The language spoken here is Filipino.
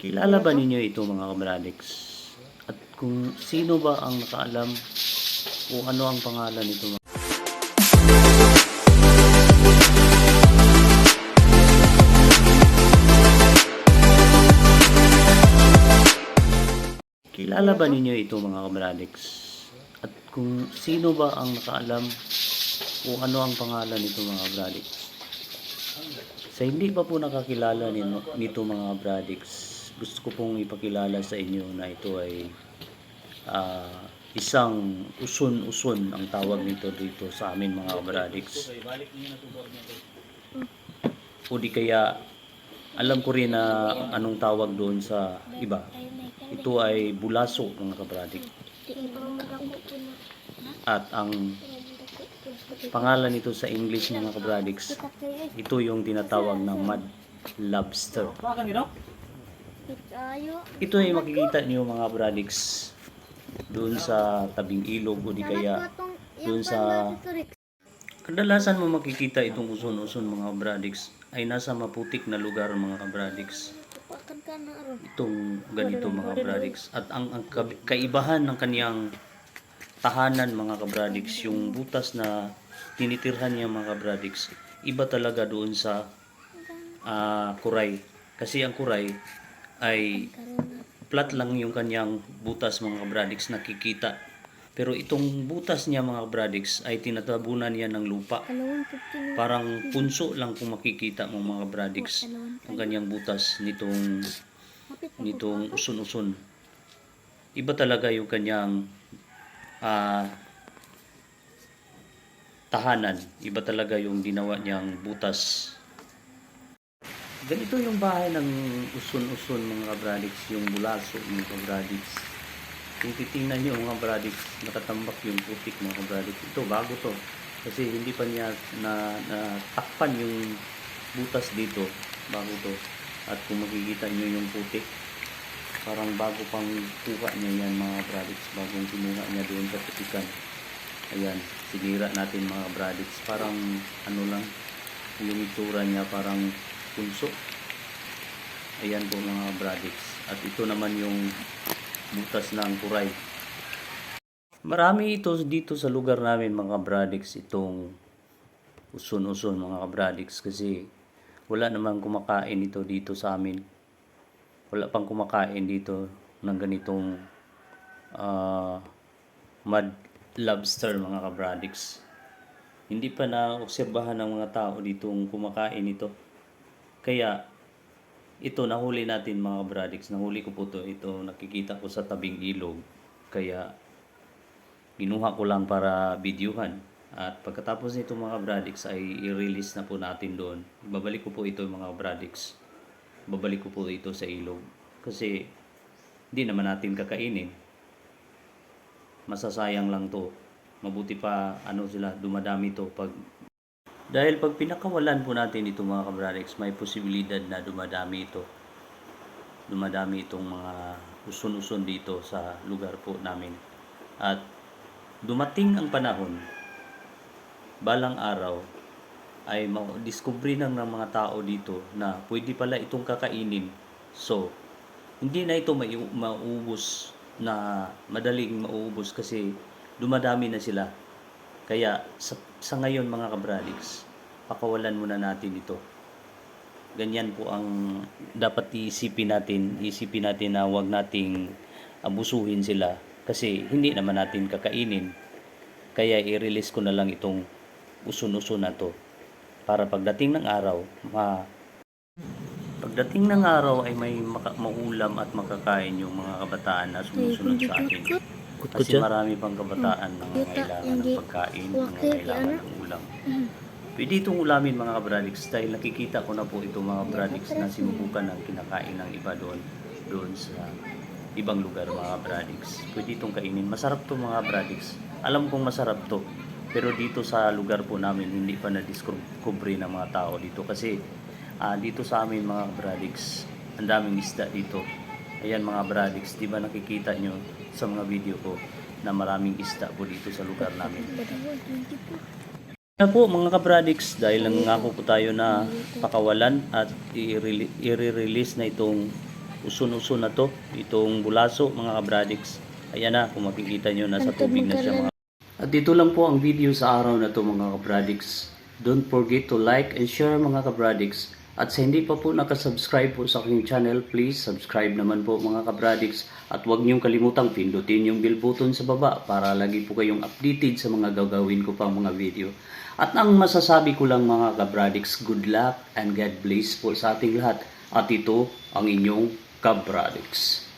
Kilala ba ninyo ito mga kabradix? At kung sino ba ang nakaalam o ano ang pangalan nito mga Kilala ba ninyo ito mga kabradix? At kung sino ba ang nakaalam o ano ang pangalan nito mga kabradix? Sa hindi pa po nakakilala nino, nito mga kabradix, gusto ko pong ipakilala sa inyo na ito ay ah, isang uson-uson ang tawag nito dito sa amin mga kabradix. O di kaya alam ko rin na anong tawag doon sa iba. Ito ay bulaso mga kabradik. At ang pangalan nito sa English mga kabradiks, ito yung tinatawag na mud lobster. Ito ay makikita niyo mga kabradiks doon sa tabing ilog o di kaya doon sa kadalasan mo makikita itong uson-uson mga kabradiks ay nasa maputik na lugar mga kabradiks itong ganito mga kabradiks at ang, ang ka- kaibahan ng kaniyang tahanan mga kabradiks yung butas na tinitirhan niya mga kabradiks iba talaga doon sa ah, kuray. Kasi ang kuray ay flat lang yung kanyang butas mga kabradiks nakikita pero itong butas niya mga kabradiks ay tinatabunan niya ng lupa parang punso lang kung makikita mo mga kabradiks ang kanyang butas nitong nitong usun-usun. Iba talaga yung kanyang ah, tahanan. Iba talaga yung ginawa niyang butas. Ganito yung bahay ng usun-usun mga kabradiks, yung bulaso mga kabradiks. Kung titingnan nyo mga kabradiks, nakatambak yung putik mga kabradiks. Ito, bago to. Kasi hindi pa niya na, natakpan yung butas dito. Bago to. At kung makikita nyo yung putik, parang bago pang kuha niya yan mga bradiks bagong kinuha niya doon sa putikan ayan sinira natin mga bradiks parang ano lang yung itsura niya parang punso ayan po mga bradiks at ito naman yung butas ng kuray. Marami ito dito sa lugar namin mga bradiks itong uson-uson mga bradiks kasi wala namang kumakain ito dito sa amin. Wala pang kumakain dito ng ganitong ah, mud lobster mga kabradiks. Hindi pa na-obserbahan ng mga tao ditong kumakain ito. Kaya ito nahuli natin mga kabradiks. Nahuli ko po to. Ito nakikita ko sa tabing ilog. Kaya ginuha ko lang para videohan. At pagkatapos nito mga kabradiks ay i-release na po natin doon. Ibabalik ko po ito mga kabradiks babalik ko po ito sa ilog. Kasi hindi naman natin kakainin. Masasayang lang to. Mabuti pa ano sila dumadami to pag dahil pag pinakawalan po natin ito mga kabralex, may posibilidad na dumadami ito. Dumadami itong mga usun-usun dito sa lugar po namin. At dumating ang panahon, balang araw, ay ma-discovery ng, ng mga tao dito na pwede pala itong kakainin. So, hindi na ito maubos na madaling maubos kasi dumadami na sila. Kaya sa, sa ngayon mga kabraliks, pakawalan muna natin ito. Ganyan po ang dapat isipin natin. Isipin natin na wag nating abusuhin sila kasi hindi naman natin kakainin. Kaya i-release ko na lang itong usun-usun na to para pagdating ng araw, ma pagdating ng araw ay may maka- maulam at makakain yung mga kabataan na sumusunod sa akin. Kasi marami pang kabataan na nangangailangan ng pagkain, nangangailangan ng ulam. Pwede itong ulamin mga kabraliks dahil nakikita ko na po ito mga kabraliks na sinubukan ng kinakain ng iba doon doon sa ibang lugar mga kabraliks. Pwede itong kainin. Masarap to mga kabraliks. Alam kong masarap to. Pero dito sa lugar po namin hindi pa na-discover ng mga tao dito kasi ah, dito sa amin mga kabraliks ang daming isda dito. Ayan mga kabraliks, di ba nakikita nyo sa mga video ko na maraming isda po dito sa lugar namin. Kaya po mga kabradix, dahil nangako po tayo na pakawalan at i-rele- i-release na itong uson-uson na to. Itong bulaso mga kabradix. Ayan na, kung makikita nyo, nasa tubig na siya mga At dito lang po ang video sa araw na to mga kabradix. Don't forget to like and share mga kabradix. At sa hindi pa po nakasubscribe po sa aking channel, please subscribe naman po mga kabradix. At huwag niyong kalimutang pindutin yung bell button sa baba para lagi po kayong updated sa mga gagawin ko pang mga video. At ang masasabi ko lang mga kabradix, good luck and God bless po sa ating lahat. At ito ang inyong kabradix.